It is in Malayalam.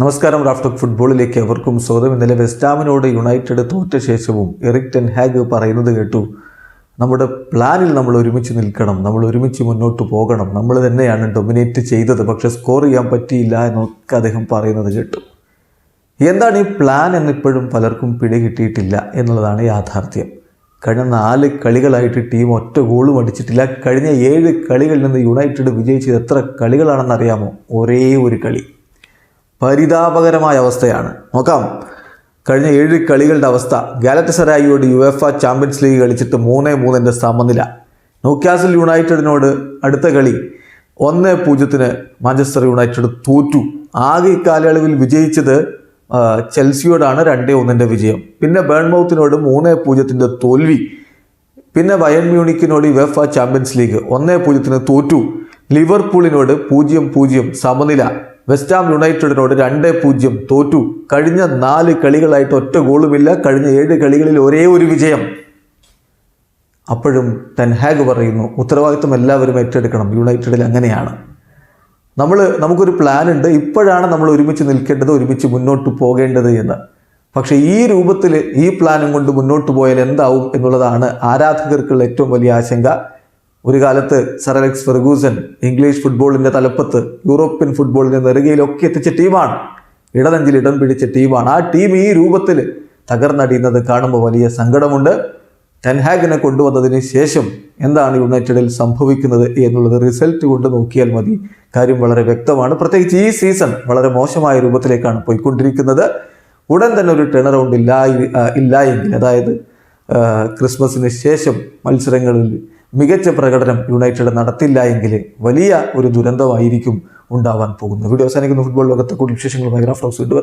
നമസ്കാരം റാഫ്റ്റോക്ക് ഫുട്ബോളിലേക്ക് അവർക്കും സ്വാഗതം. ഇന്നലെ വെസ്റ്റാമിനോട് യുണൈറ്റഡ് തോറ്റ ശേഷവും എറിക് ടെൻ ഹാഗ് പറയുന്നത് കേട്ടു. നമ്മുടെ പ്ലാനിൽ നമ്മൾ ഒരുമിച്ച് നിൽക്കണം നമ്മൾ ഒരുമിച്ച് മുന്നോട്ട് പോകണം നമ്മൾ തന്നെയാണ് ഡൊമിനേറ്റ് ചെയ്തത് പക്ഷെ സ്കോർ ചെയ്യാൻ പറ്റിയില്ല എന്നൊക്കെ അദ്ദേഹം പറയുന്നത് കേട്ടു. എന്താണ് ഈ പ്ലാൻ എന്നിപ്പോഴും പലർക്കും പിടികിട്ടിയിട്ടില്ല എന്നുള്ളതാണ് യാഥാർത്ഥ്യം. കഴിഞ്ഞ നാല് കളികളായിട്ട് ടീം ഒറ്റ ഗോളും അടിച്ചിട്ടില്ല. കഴിഞ്ഞ ഏഴ് കളികളിൽ നിന്ന് യുണൈറ്റഡ് വിജയിച്ചത് എത്ര കളികളാണെന്ന് അറിയാമോ? ഒരേ ഒരു കളി. പരിതാപകരമായ അവസ്ഥയാണ്. നോക്കാം. കഴിഞ്ഞ ഏഴ് കളികളുടെ അവസ്ഥ. ഗാലറ്റസറായിയോട് യു എഫ് ചാമ്പ്യൻസ് ലീഗ് കളിച്ചിട്ട് മൂന്നേ മൂന്നിന്റെ സമനില. ന്യൂക്കാസിൽ യുണൈറ്റഡിനോട് അടുത്ത കളി ഒന്ന് പൂജ്യത്തിന് മാഞ്ചസ്റ്റർ യുണൈറ്റഡ് തോറ്റു. ആകെ ഇക്കാലയളവിൽ വിജയിച്ചത് ചെൽസിയോടാണ് രണ്ടേ ഒന്നിന്റെ വിജയം. പിന്നെ ബേൺമൗത്തിനോട് മൂന്ന് പൂജ്യത്തിന്റെ തോൽവി. പിന്നെ വയൻ മ്യൂണിക്കിനോട് യുവഫ ചാമ്പ്യൻസ് ലീഗ് ഒന്നേ പൂജ്യത്തിന് തോറ്റു. ലിവർപൂളിനോട് പൂജ്യം പൂജ്യം സമനില. വെസ്റ്റാം യുണൈറ്റഡിനോട് രണ്ട് പൂജ്യം തോറ്റു. കഴിഞ്ഞ നാല് കളികളായിട്ട് ഒറ്റ ഗോളുമില്ല. കഴിഞ്ഞ ഏഴ് കളികളിൽ ഒരേ ഒരു വിജയം. അപ്പോഴും ടെൻഹാഗ് പറയുന്നു ഉത്തരവാദിത്വം എല്ലാവരും ഏറ്റെടുക്കണം. യുണൈറ്റഡിൽ അങ്ങനെയാണ്. നമ്മൾ നമുക്കൊരു പ്ലാൻ ഉണ്ട്. ഇപ്പോഴാണ് നമ്മൾ ഒരുമിച്ച് നിൽക്കേണ്ടത് ഒരുമിച്ച് മുന്നോട്ട് പോകേണ്ടത് എന്ന്. പക്ഷേ ഈ രൂപത്തിൽ ഈ പ്ലാനും കൊണ്ട് മുന്നോട്ട് പോയാൽ എന്താവും എന്നുള്ളതാണ് ആരാധകർക്കുള്ള ഏറ്റവും വലിയ ആശങ്ക. ഒരു കാലത്ത് സർ അലക്സ് ഫെർഗൂസൻ ഇംഗ്ലീഷ് ഫുട്ബോളിന്റെ തലപ്പത്ത് യൂറോപ്യൻ ഫുട്ബോളിന്റെ നെറുകയിലൊക്കെ എത്തിച്ച ടീമാണ്. ഇടനെഞ്ചിൽ ഇടം പിടിച്ച ടീമാണ്. ആ ടീം ഈ രൂപത്തിൽ തകർന്നടിയുന്നത് കാണുമ്പോൾ വലിയ സങ്കടമുണ്ട്. ടെൻഹാഗിനെ കൊണ്ടുവന്നതിന് ശേഷം എന്താണ് യുണൈറ്റഡിൽ സംഭവിക്കുന്നത് എന്നുള്ളത് റിസൾട്ട് കൊണ്ട് നോക്കിയാൽ മതി. കാര്യം വളരെ വ്യക്തമാണ്. പ്രത്യേകിച്ച് ഈ സീസൺ വളരെ മോശമായ രൂപത്തിലേക്കാണ് പോയിക്കൊണ്ടിരിക്കുന്നത്. ഉടൻ തന്നെ ഒരു ടേൺ അറൗണ്ട് ഇല്ല ഇല്ല അതായത് ക്രിസ്മസിന് ശേഷം മത്സരങ്ങളിൽ മികച്ച പ്രകടനം യുണൈറ്റഡ് നടത്തില്ല എങ്കിൽ വലിയ ഒരു ദുരന്തമായിരിക്കും ഉണ്ടാവാൻ പോകുന്നത്. വീഡിയോ അവസാനിക്കുന്ന. ഫുട്ബോൾ ലോകത്തെ കൂടുതൽ വിശേഷങ്ങളുമായി ഗ്രാഫ് ഹൗസ് വീണ്ടും